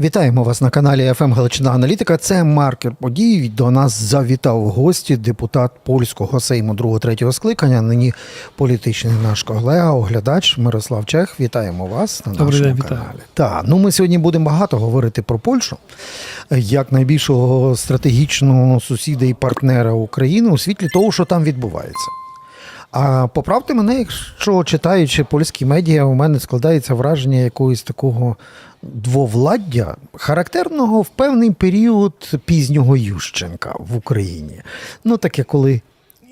Вітаємо вас на каналі ФМ Галичина Аналітика. Це маркер подій. До нас завітав в гості депутат польського сейму 2-3 скликання. Нині політичний наш колега, оглядач Мирослав Чех. Вітаємо вас на Добрий нашому день, каналі. Так, ну ми сьогодні будемо багато говорити про Польщу як найбільшого стратегічного сусіда і партнера України у світлі того, що там відбувається. А поправте мене, якщо читаючи польські медіа, у мене складається враження якогось такого двовладдя, характерного в певний період пізнього Ющенка в Україні. Ну, таке, коли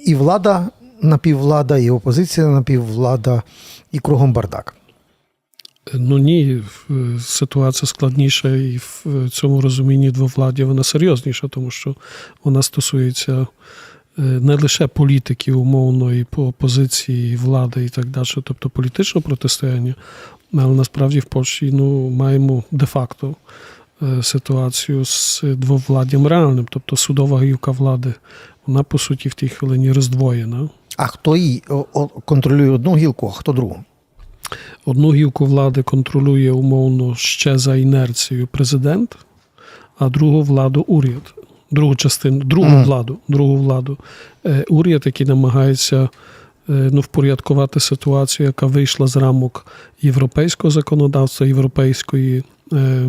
і влада напіввлада, і опозиція напіввлада, і кругом бардак. Ну ні, ситуація складніша, і в цьому розумінні двовладдя вона серйозніша, тому що вона стосується не лише політики умовної по опозиції, влади і так далі, тобто політичного протистояння, але насправді в Польщі ну, маємо де-факто е, ситуацію з двовладдям реальним, тобто судова гілка влади, вона по суті в тій хвилині роздвоєна. А хто її контролює одну гілку, а хто другу? Одну гілку влади контролює умовно ще за інерцією президент, а другу владу уряд. Другу частину, другу Мгм. владу, другу владу. Е, уряд, який намагається е, ну, впорядкувати ситуацію, яка вийшла з рамок європейського законодавства, європейської е,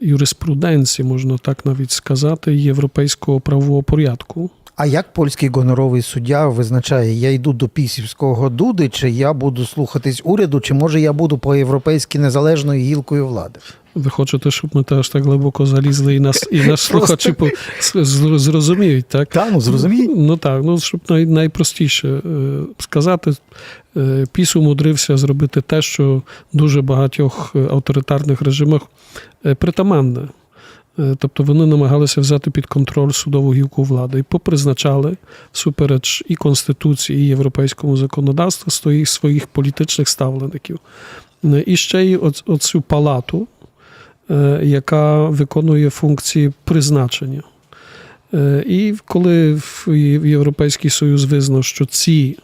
юриспруденції, можна так навіть сказати, європейського правового порядку. А як польський гоноровий суддя визначає, я йду до пісівського дуди, чи я буду слухатись уряду, чи може я буду по-європейськи незалежною гілкою влади? Ви хочете, щоб ми теж так глибоко залізли і нас, і нас слухачі по- зрозуміють, так? Та, ну зрозумій. Ну так, ну щоб най, найпростіше е, сказати, е, піс умудрився зробити те, що дуже багатьох е, авторитарних режимах притаманне. Е, Тобто вони намагалися взяти під контроль судову гілку влади і попризначали супереч і Конституції, і європейському законодавству своїх, своїх політичних ставлеників. Е, І ще й оц- оцю палату, е, яка виконує функції призначення. І коли в Європейський Союз визнав, що ці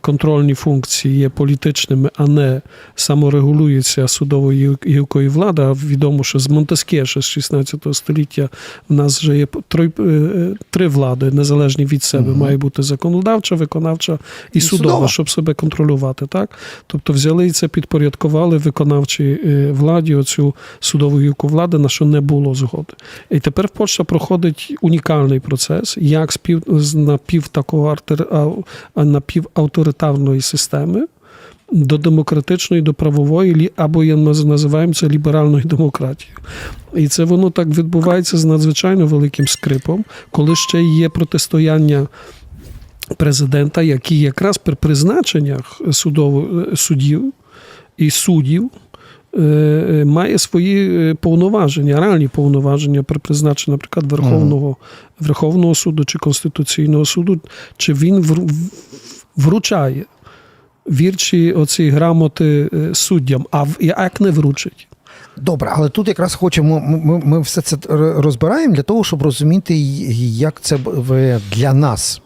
контрольні функції є політичними, а не саморегулюються судовою гілкою влади, а відомо, що з Монтескє ще з 16 століття в нас вже є три, три влади, незалежні від себе. Мгм. Має бути законодавча, виконавча і, І судова, судова. щоб себе контролювати. Так? Тобто взяли і це підпорядкували виконавчій владі, оцю судову гілку влади, на що не було згоди. І тепер Польща проходить унікальний процес, як спів з напів такого артер, ау- а, напівавторитарної системи. До демократичної, до правової, або я називаємо це ліберальною демократією. І це воно так відбувається з надзвичайно великим скрипом, коли ще є протистояння президента, який якраз при призначеннях судово, суддів і суддів е, е, має свої е, повноваження, реальні повноваження при призначенні, наприклад, Верховного, Верховного суду чи Конституційного суду, чи він вру- вручає вірчі оці грамоти е, суддям, а як не вручить. Добре, але тут якраз хочемо. Ми, ми все це розбираємо для того, щоб розуміти, як це для нас.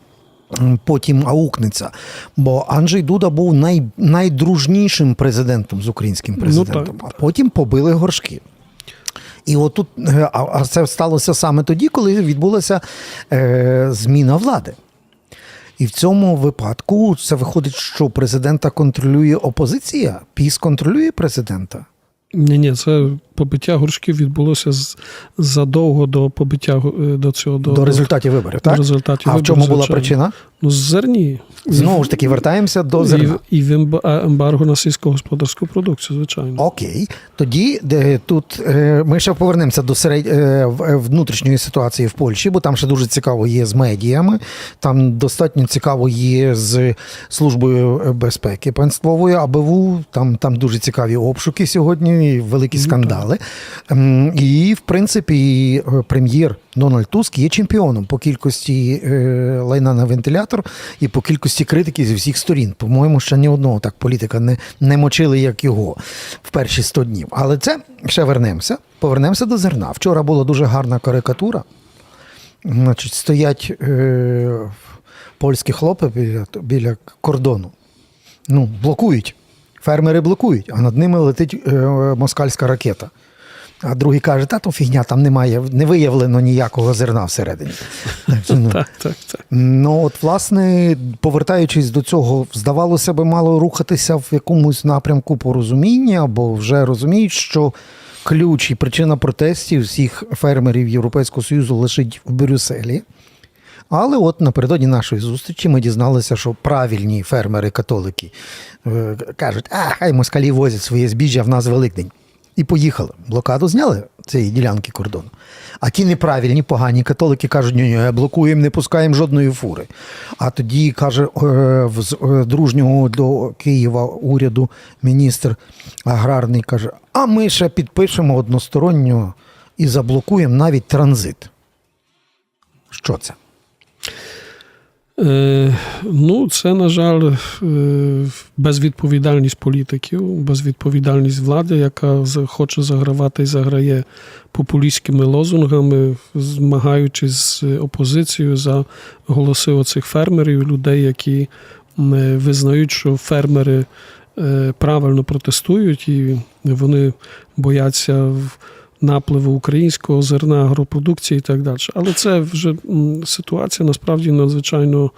Потім аукнеться. Бо Анджей Дуда був най, найдружнішим президентом з українським Ну, президентом, а потім побили горшки. І отут, е, а це сталося саме тоді, коли відбулася е, зміна влади. І в цьому випадку це виходить, що президента контролює опозиція, піс контролює президента. Ні, ні, це побиття горшків відбулося задовго до побиття е, до цього до, До результатів виборів, до результатів. А в чому була звичайно. причина? Ну, зерні. Знову ж таки, вертаємося до зерна. І, і в емба- ембарго на сільськогосподарську продукцію, звичайно. Окей, тоді де тут е, ми ще повернемося до серед... е, внутрішньої ситуації в Польщі, бо там ще дуже цікаво є з медіями. Там достатньо цікаво є з службою безпеки панствовою АБВ. Там, там дуже цікаві обшуки сьогодні, великі Ну, скандали. Ем, І в принципі, е, прем'єр Дональд Туск є чемпіоном по кількості е, лайна на вентилятор і по кількості критики зі всіх сторін. По-моєму, ще ні одного так політика не, не мочили, як його в перші 100 днів. Але це ще вернемося. Повернемося до зерна. Вчора була дуже гарна карикатура. Значить, стоять е, польські хлопи біля, біля кордону. Ну, блокують. Фермери блокують, а над ними летить е, москальська ракета. А другий каже, та то фігня, там немає, не виявлено ніякого зерна всередині. Ну, Так, так, так. Ну, от, власне, повертаючись до цього, здавалося би, мало рухатися в якомусь напрямку порозуміння, бо вже розуміють, що ключ і причина протестів всіх фермерів Європейського Союзу лежить в Брюсселі. Але от напередодні нашої зустрічі ми дізналися, що правильні фермери-католики е, кажуть, а хай москалі возять своє збіжжя, в нас Великдень. І поїхали. Блокаду зняли цієї ділянки кордону. А ті неправильні, погані католики кажуть, ні, ні, блокуємо, не пускаємо жодної фури. А тоді каже е, з е, дружнього до Києва уряду міністр аграрний каже: а ми ще підпишемо односторонньо і заблокуємо навіть транзит. Що це? Е, ну, це, на жаль, е, безвідповідальність політиків, безвідповідальність влади, яка хоче загравати і заграє популістськими лозунгами, змагаючись з опозицією за голоси оцих фермерів, людей, які е, визнають, що фермери правильно протестують, і вони бояться напливу українського зерна, агропродукції і так далі. Але це вже ситуація насправді надзвичайно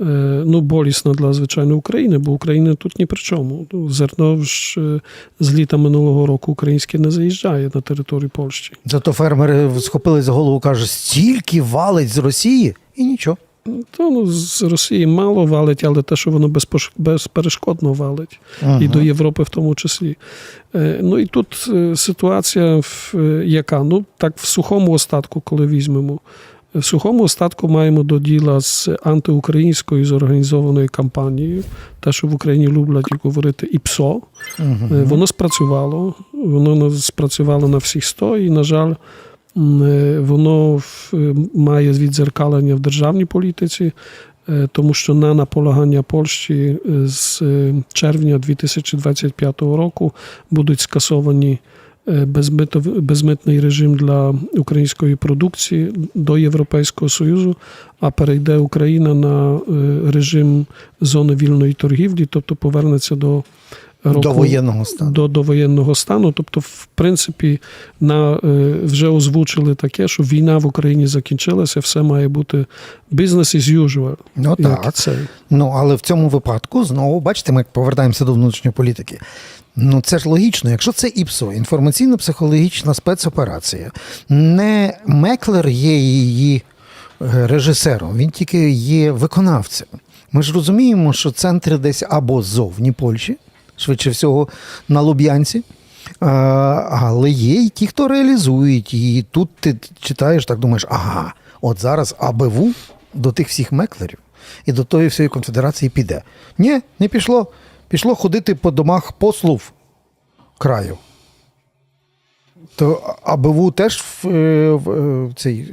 е, ну, болісна для звичайної України, бо Україна тут ні при чому. Ну, Зерно ж е, з літа минулого року українське не заїжджає на територію Польщі. Зато фермери схопили за голову, кажуть, стільки валить з Росії, і нічого. То ну, з Росії мало валить, але те, що воно безпош- безперешкодно валить. Ага. і до Європи в тому числі. Е, Ну і тут е, ситуація, в- е, яка? Ну, так, в сухому остатку, коли візьмемо. В сухому остатку маємо до діла з антиукраїнською зорганізованою кампанією, те, що в Україні люблять говорити ІПСО. Е, Воно спрацювало, воно спрацювало на всіх 100, і, на жаль, воно е, має віддзеркалення в державній політиці, е, тому що на наполягання Польщі е, з червня 2025 року будуть скасовані безмитний режим для української продукції до Європейського Союзу, а перейде Україна на режим зони вільної торгівлі, тобто повернеться до року До воєнного стану. до, до воєнного стану. Тобто, в принципі, на, е, вже озвучили таке, що війна в Україні закінчилася, все має бути business as usual. Ну так. це. Ну, але в цьому випадку, знову, бачите, ми повертаємося до внутрішньої політики. Ну, це ж логічно. Якщо це ІПСО, інформаційно-психологічна спецоперація, не Меклер є її е, режисером, він тільки є виконавцем. Ми ж розуміємо, що центри десь або ззовні Польщі, швидше всього, на Луб'янці. Але є і ті, хто реалізують. І тут ти читаєш, так думаєш, ага, от зараз АБВ до тих всіх меклерів і до тої всієї конфедерації піде. Ні, не пішло. Пішло ходити по домах послуг краю. То АБВ теж в, е, в, е, в цей,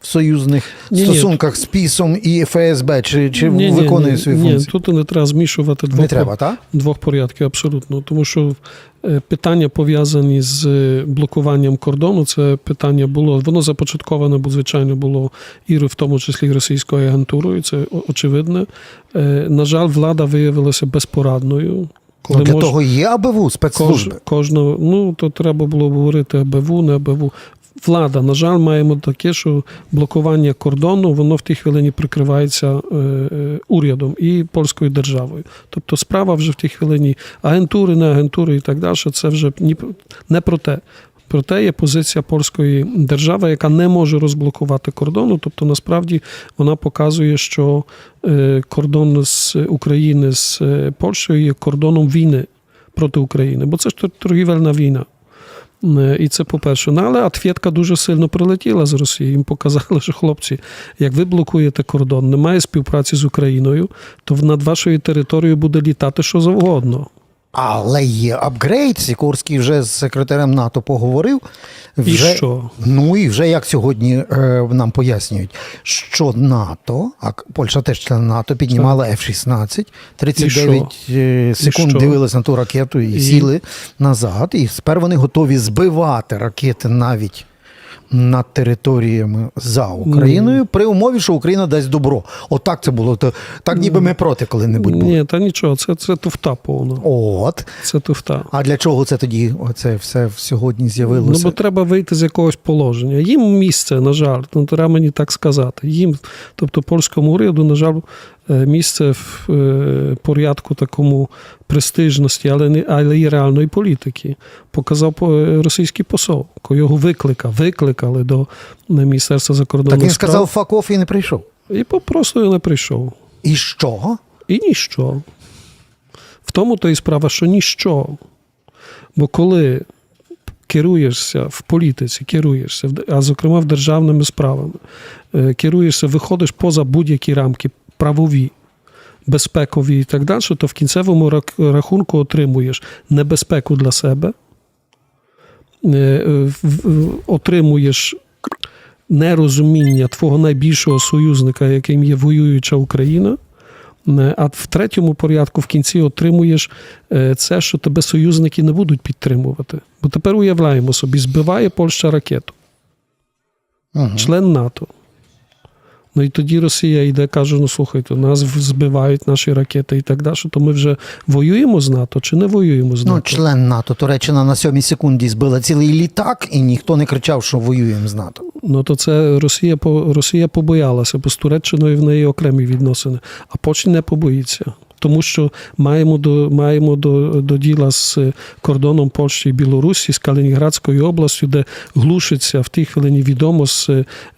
в союзних Ні-ні. стосунках з ПІСом і ФСБ, чи, чи Ні, ні, виконує ні, свої ні, функції? тут не треба змішувати двох, Не треба, так? двох порядків, абсолютно. Тому що е, питання пов'язані з блокуванням кордону, це питання було, воно започатковане, бо, звичайно, було і в тому числі російською агентурою, це о- очевидне. Е, На жаль, влада виявилася безпорадною. Ну, для мож- того є АБВ, Кож, кожного, ну то треба було говорити АБВ, не АБВ. Влада, на жаль, маємо таке, що блокування кордону воно в тій хвилині прикривається е, е, урядом і польською державою. Тобто справа вже в тій хвилині агентури, не агентури і так далі. Це вже ні, не про те. Проте є позиція польської держави, яка не може розблокувати кордону. Тобто, насправді вона показує, що е, кордон з України з е, Польщею є кордоном війни проти України, бо це ж тор- торгівельна війна. Е, І це по-перше. Ну, але отвєтка дуже сильно прилетіла з Росії. Їм показали, що хлопці, як ви блокуєте кордон, немає співпраці з Україною, то над вашою територією буде літати що завгодно. Але є апгрейд. Сікорський вже з секретарем НАТО поговорив. Вже, І що? Ну і вже як сьогодні е, нам пояснюють, що НАТО, а Польща теж член НАТО, піднімала F-16, 39 е, секунд що? дивились на ту ракету і, І? сіли назад. І тепер вони готові збивати ракети навіть над територіями за Україною при умові, що Україна дасть добро. Отак це було. То, так ніби ми проти коли-небудь були. Ні, та нічого, це, це туфта повна. От. Це туфта. А для чого це тоді оце все сьогодні з'явилося? Ну, бо треба вийти з якогось положення. Їм місце, на жаль, ну, треба мені так сказати. Їм, тобто польському уряду, на жаль, місце в е, порядку такому престижності, але не але і реальної політики. Показав російський посол, його викликав, викликали до Міністерства Так він справ. сказав факов і не прийшов. І просто не прийшов. І що? І ніщо. В тому то і справа, що ніщо. Бо коли керуєшся в політиці, керуєшся, а зокрема в державними справами, е, керуєшся, виходиш поза будь-які рамки правові, безпекові і так далі, то в кінцевому рахунку отримуєш небезпеку для себе, е, е, отримуєш нерозуміння твого найбільшого союзника, яким є воююча Україна. Е, А в третьому порядку в кінці отримуєш це, що тебе союзники не будуть підтримувати. Бо тепер уявляємо собі, збиває Польща ракету, Угу. член НАТО. Ну і тоді Росія йде, каже: ну слухайте, нас збивають наші ракети і так далі. То ми вже воюємо з НАТО чи не воюємо з Ну, НАТО? член НАТО. Туреччина на сьомій секунді збила цілий літак, і ніхто не кричав, що воюємо з НАТО. Ну то це Росія по- Росія побоялася, бо з Туреччиною в неї окремі відносини, а Польща не побоїться. Тому що маємо до маємо до, до діла з кордоном Польщі і Білорусі, з Калінінградською областю, де глушиться в тій хвилині відомо з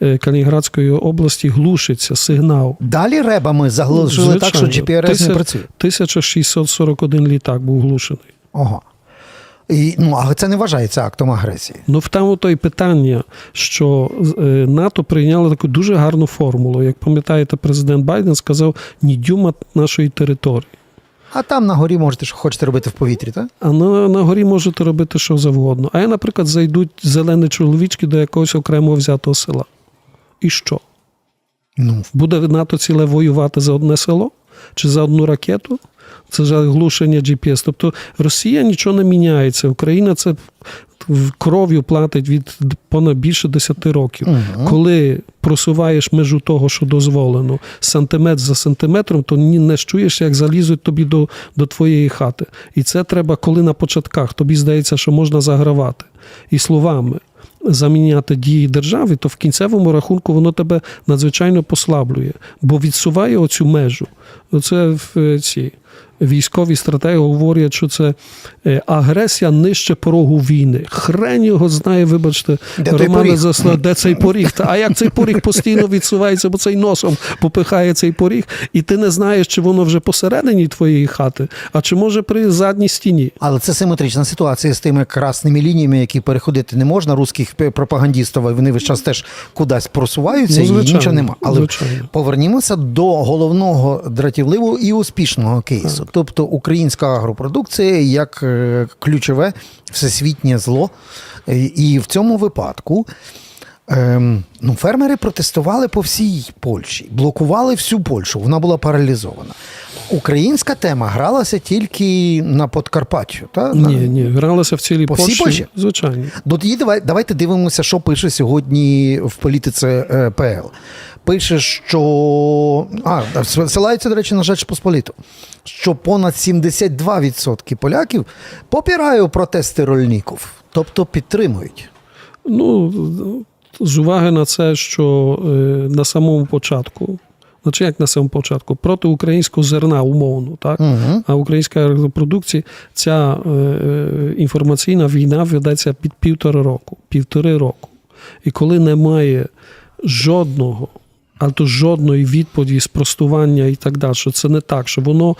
е, Калінінградської області глушиться сигнал. Далі ребами заглушили так, що Звичайно. GPRS не працює. 1641 літак був глушений. Ага. І, ну, а це не вважається актом агресії. Ну, в тому то й питання, що е, НАТО прийняло таку дуже гарну формулу. Як пам'ятаєте, президент Байден сказав ні дюйма нашої території. А там на горі можете, що хочете робити в повітрі, так? А на, на горі можете робити що завгодно. А я, наприклад, зайдуть зелені чоловічки до якогось окремого взятого села. І що? Ну, Буде НАТО ціле воювати за одне село чи за одну ракету? Це за глушення GPS. Тобто Росія нічого не міняється. Україна це кров'ю платить від понад більше 10 років. Мгм. Коли просуваєш межу того, що дозволено, сантиметр за сантиметром, то ні не чуєш, як залізуть тобі до, до твоєї хати. І це треба, коли на початках тобі здається, що можна загравати. І словами заміняти дії держави, то в кінцевому рахунку воно тебе надзвичайно послаблює, бо відсуває оцю межу. Оце в е, ці військові стратегії говорять, що це е, агресія нижче порогу війни. Хрень його знає, вибачте, Де поріг? Засла, де цей поріг. А як цей поріг постійно відсувається, бо цей носом попихає цей поріг, і ти не знаєш, чи воно вже посередині твоєї хати, а чи може при задній стіні. Але це симетрична ситуація з тими красними лініями, які переходити не можна. Русських п- пропагандістів вони весь час теж кудись просуваються, Ну, і нічого нема. Але звичайно. повернімося до головного дратівливого і успішного кейсу. Тобто українська агропродукція як е, ключове всесвітнє зло. Е, І в цьому випадку. Ем, ну, фермери протестували по всій Польщі, блокували всю Польщу, вона була паралізована. Українська тема гралася тільки на Подкарпаттю. Та? Ні, ні, гралися в цілій По всій Польщі. Польщі? Звичайно. Ну, тоді давай, давайте дивимося, що пише сьогодні в політиці е, ПЛ. Пише, що. А, ссилається, до речі, на Жеч Посполіту, що понад 72% поляків попирають протести рольників, тобто підтримують. Ну, з уваги на це, що е, на самому початку, значить як на самому початку, проти українського зерна умовно, так? Угу. А українська агропродукція, ця е, е, інформаційна війна ведеться під півтора року, півтори року. І коли немає жодного, але то жодної відповіді, спростування і так далі, що це не так, що воно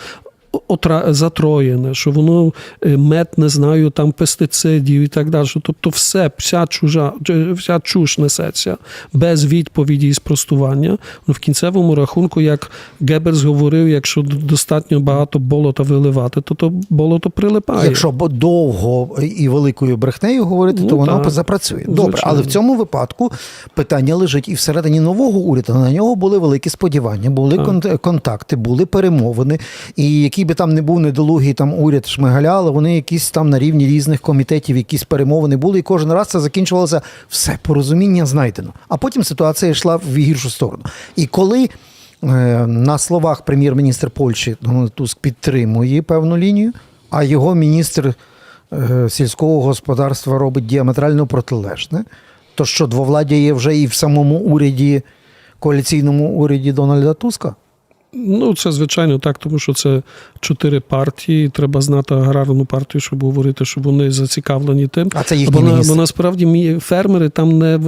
отра... затроєне, що воно е, мед, не знаю, там пестицидів і так далі. Тобто все, вся чужа, е, вся чуш несеться без відповіді і спростування. Ну, в кінцевому рахунку, як Геббельс говорив, якщо достатньо багато болота виливати, то то болото прилипає. Якщо довго і великою брехнею говорити, Ну, то воно так. запрацює. Добре, Звичайно. але в цьому випадку питання лежить і всередині нового уряду. На нього були великі сподівання, були Так. контакти, були перемовини. І якісь який би там не був недолугий там уряд Шмигаля, але вони якісь там на рівні різних комітетів, якісь перемовини були, і кожен раз це закінчувалося все порозуміння знайдено. А потім ситуація йшла в гіршу сторону. І коли е, на словах прем'єр-міністр Польщі Дональд Туск підтримує певну лінію, а його міністр е, сільського господарства робить діаметрально протилежне, то що двовладдя є вже і в самому уряді, коаліційному уряді Дональда Туска? Ну, це звичайно так, тому що це чотири партії. Треба знати аграрну партію, щоб говорити, що вони зацікавлені тим. А це їх Бо, бо насправді фермери там не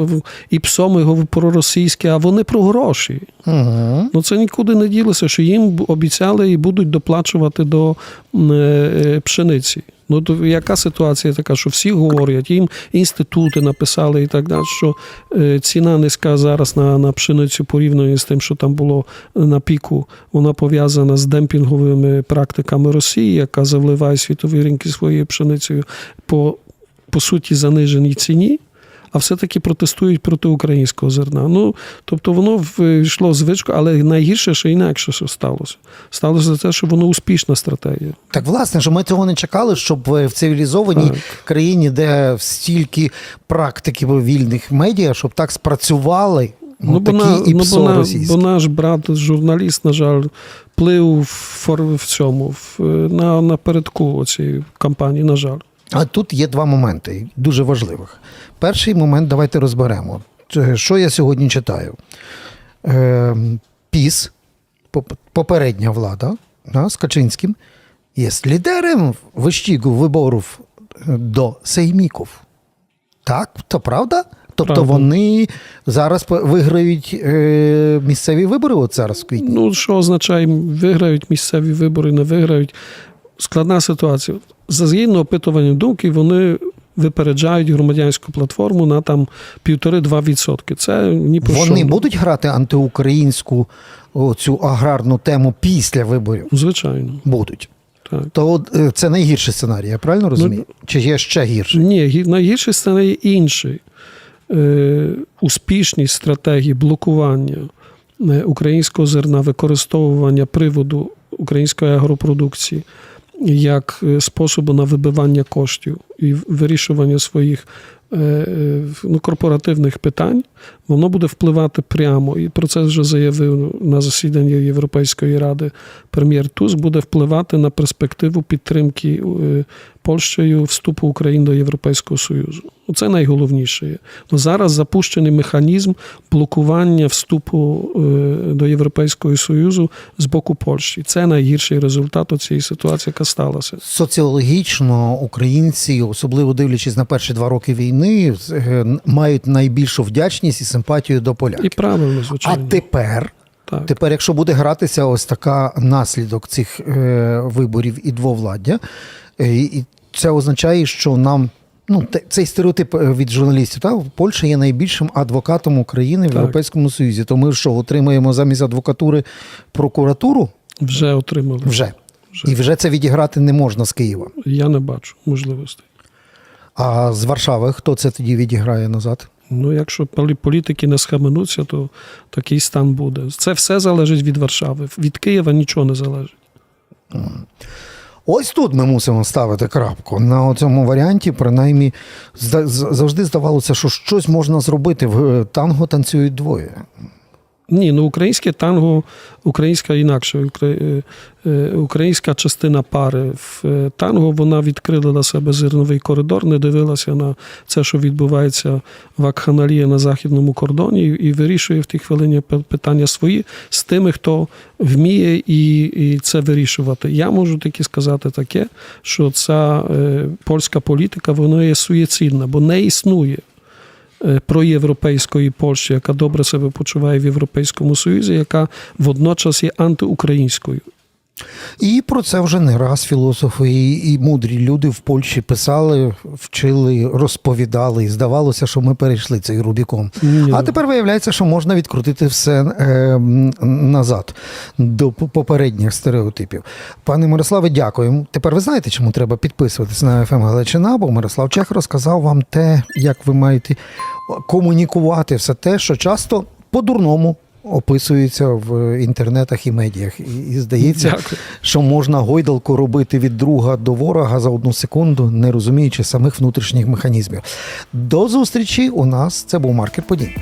і псоми про російське, а вони про гроші. Угу. Ну це нікуди не ділося, що їм обіцяли і будуть доплачувати до е, пшениці. Ну то яка ситуація така, що всі говорять, їм інститути написали і так далі, що е, ціна низька зараз на, на пшеницю порівняно з тим, що там було на піку, вона пов'язана з демпінговими практиками Росії, яка завливає світові ринки своєю пшеницею по, по суті заниженій ціні. А все-таки протестують проти українського зерна. Ну, тобто воно війшло в звичку, але найгірше, що інакше що сталося. Сталося те, що воно успішна стратегія. Так, власне, що ми цього не чекали, щоб в цивілізованій Так. країні, де стільки практики вільних медіа, щоб так спрацювали ну, бо, такі на, ну, бо, на, бо наш брат, журналіст, на жаль, плив в, в цьому, в, на, напередку цієї кампанії, на жаль. А тут є два моменти дуже важливих. Перший момент давайте розберемо. Що я сьогодні читаю? Е, ПІС, попередня влада да, з Качинським, є лідером вищігу виборів до сейміків. Так, то правда? Тобто Правда. вони зараз виграють е, місцеві вибори от зараз в квітні. Ну, що означає, виграють місцеві вибори, не виграють. Складна ситуація. За згідно опитуванням думки, вони випереджають громадянську платформу на там півтори-два відсотки. Це ні про що. Вони будуть грати антиукраїнську цю аграрну тему після виборів? Звичайно. Будуть. Так. То е, це найгірший сценарій, я правильно розумію? Чи є ще гірше? Ні, гі- найгірший сценарій інший. Е, успішність стратегії блокування е, українського зерна, використовування приводу української агропродукції як е, способу на вибивання коштів і вирішування своїх е, е, ну, корпоративних питань, воно буде впливати прямо. І про це вже заявив на засіданні Європейської ради прем'єр Туз, буде впливати на перспективу підтримки Польщею вступу України до Європейського Союзу. Це найголовніше. є. Ну, зараз запущений механізм блокування вступу е, до Європейського Союзу з боку Польщі. Це найгірший результат цієї ситуації, яка сталася. Соціологічно українці, особливо дивлячись на перші два роки війни, е, мають найбільшу вдячність і симпатію до поляків. І правильно, А тепер, так. тепер, якщо буде гратися ось така наслідок цих е, виборів і двовладдя, і це означає, що нам. Ну, цей стереотип е, від журналістів, так? Польща є найбільшим адвокатом України в Європейському Союзі. То ми що, отримаємо замість адвокатури прокуратуру? Вже отримали. Вже. Вже. І вже це відіграти не можна з Києва. Я не бачу можливостей. А з Варшави хто це тоді відіграє назад? Ну, якщо політики не схаменуться, то такий стан буде. Це все залежить від Варшави. Від Києва нічого не залежить. Ось тут ми мусимо ставити крапку. На цьому варіанті, принаймні, завжди здавалося, що щось можна зробити. В е, танго танцюють двоє. Ні, ну українське танго, українська інакше, е, е, українська частина пари в е, танго вона відкрила для себе зерновий коридор, не дивилася на це, що відбувається в Акханалії на західному кордоні, і вирішує в ті хвилині пи- питання свої з тими, хто вміє і, і це вирішувати. Я можу тільки сказати таке, що ця польська політика вона є суєцідна, бо не існує проєвропейської Польщі, яка добре себе почуває в Європейському Союзі, яка водночас є антиукраїнською. І про це вже не раз філософи і, і мудрі люди в Польщі писали, вчили, розповідали. І здавалося, що ми перейшли цей Рубікон. Ні. А тепер виявляється, що можна відкрутити все е, назад до попередніх стереотипів. Пане Мирославе, дякуємо. Тепер ви знаєте, чому треба підписуватися на ФМ Галичина, бо Мирослав Чех розказав вам те, як ви маєте комунікувати все те, що часто по-дурному описується в інтернетах і медіях. І, і здається, Дякую. що можна гойдалку робити від друга до ворога за одну секунду, не розуміючи самих внутрішніх механізмів. До зустрічі у нас це був маркер подій.